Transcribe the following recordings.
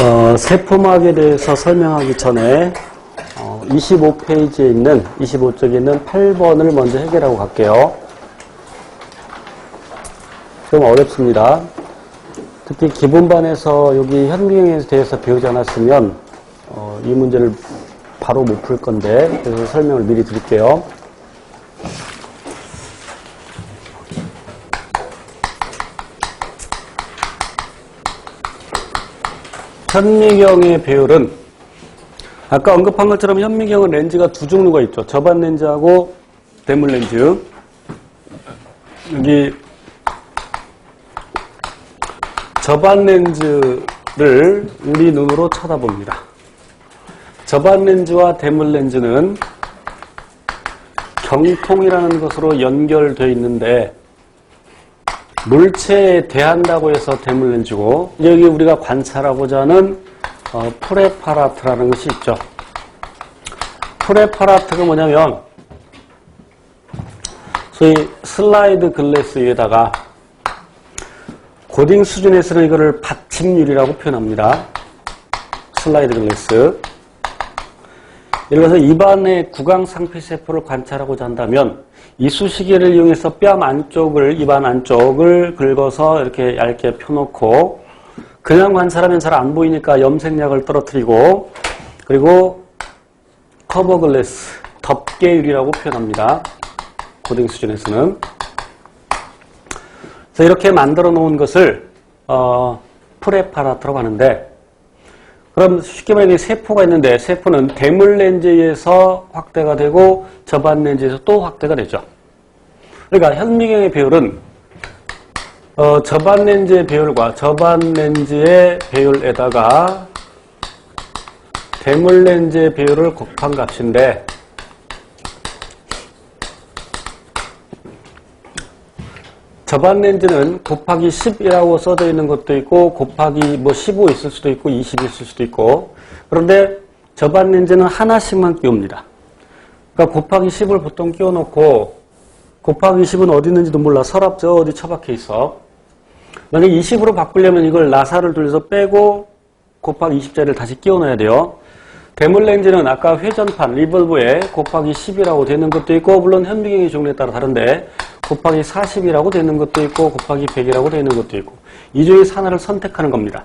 어, 세포막에 대해서 설명하기 전에 어, 25페이지에 있는 25쪽에 있는 8번을 먼저 해결하고 갈게요. 좀 어렵습니다. 특히 기본반에서 여기 현미경에 대해서 배우지 않았으면 어, 이 문제를 바로 못 풀 건데 그래서 설명을 미리 드릴게요. 현미경의 배율은 아까 언급한 것처럼 현미경은 렌즈가 두 종류가 있죠. 저반 렌즈하고 대물 렌즈. 여기 저반 렌즈를 우리 눈으로 쳐다봅니다. 저반 렌즈와 대물 렌즈는 경통이라는 것으로 연결되어 있는데 물체에 대한다고 해서 대물 렌즈고 여기 우리가 관찰하고자 하는 어, 프레파라트라는 것이 있죠. 프레파라트가 뭐냐면 소위 슬라이드 글래스 위에다가 고딩 수준에서는 이거를 받침률이라고 표현합니다. 슬라이드 글래스. 예를 들어서 입안의 구강 상피 세포를 관찰하고자 한다면 이쑤시개를 이용해서 뺨 안쪽을 입안 안쪽을 긁어서 이렇게 얇게 펴놓고 그냥 관찰하면 잘 안 보이니까 염색약을 떨어뜨리고 그리고 커버 글래스 덮개율이라고 표현합니다. 고등 수준에서는 그래서 이렇게 만들어 놓은 것을 어, 프레파라트라고 하는데 그럼 쉽게 말해 세포가 있는데 세포는 대물 렌즈에서 확대가 되고 저반 렌즈에서 또 확대가 되죠. 그러니까 현미경의 배율은 어, 저반 렌즈의 배율과 저반 렌즈의 배율에다가 대물 렌즈의 배율을 곱한 값인데 저반 렌즈는 곱하기 10이라고 써져 있는 것도 있고 곱하기 뭐 15 있을 수도 있고 20 있을 수도 있고 그런데 저반 렌즈는 하나씩만 끼웁니다. 그러니까 곱하기 10을 보통 끼워놓고 곱하기 10은 어디 있는지도 몰라 서랍 저 어디 처박혀 있어. 만약 20으로 바꾸려면 이걸 나사를 돌려서 빼고 곱하기 20자리를 다시 끼워 넣어야 돼요. 대물 렌즈는 아까 회전판 리벌브에 곱하기 10이라고 되는 것도 있고 물론 현미경의 종류에 따라 다른데 곱하기 40이라고 되는 것도 있고 곱하기 100이라고 되는 것도 있고 이 중에서 하나를 선택하는 겁니다.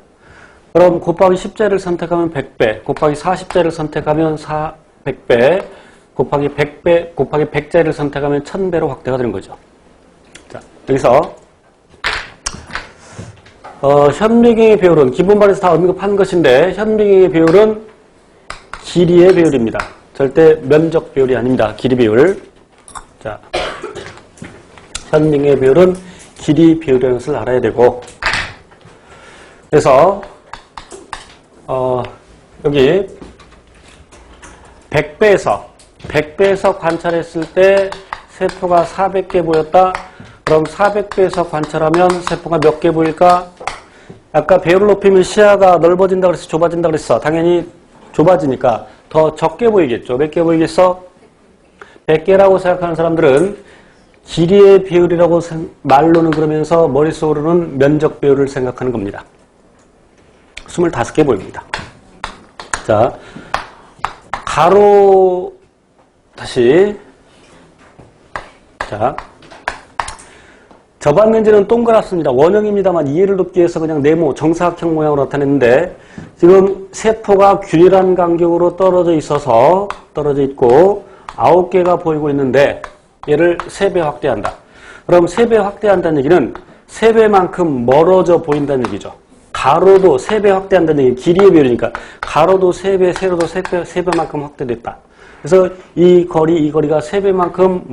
그럼 곱하기 10자를 선택하면 100배, 곱하기 40자를 선택하면 400배, 곱하기 100배, 곱하기 100자를 선택하면 1000배로 확대가 되는 거죠. 자, 여기서 어, 현미경의 배율은 기본반에서 다 언급한 것인데 현미경의 배율은 길이의 배율입니다. 절대 면적 배율이 아닙니다. 길이 배율. 자, 현미경의 배율은 길이 배율이라는 것을 알아야 되고 그래서 어, 여기 100배에서 100배에서 관찰했을 때 세포가 400개 보였다. 그럼 400배에서 관찰하면 세포가 몇 개 보일까? 아까 배율을 높이면 시야가 넓어진다 그랬어? 좁아진다 그랬어? 당연히 좁아지니까 더 적게 보이겠죠. 몇 개 보이겠어? 100개라고 생각하는 사람들은 길이의 비율이라고 생- 말로는 그러면서 머릿속으로는 면적 비율을 생각하는 겁니다. 25개 보입니다. 자, 가로 다시 자 저반 렌즈는 동그랗습니다. 원형입니다만 이해를 돕기 위해서 그냥 네모 정사각형 모양으로 나타냈는데 지금 세포가 균일한 간격으로 떨어져 있어서 떨어져 있고 9개가 보이고 있는데 얘를 3배 확대한다. 그럼 3배 확대한다는 얘기는 3배만큼 멀어져 보인다는 얘기죠. 가로도 3배 확대한다는 얘기 길이의 비율이니까 가로도 3배, 세로도 3배, 3배만큼 확대됐다. 그래서 이 거리, 이 거리가 3배만큼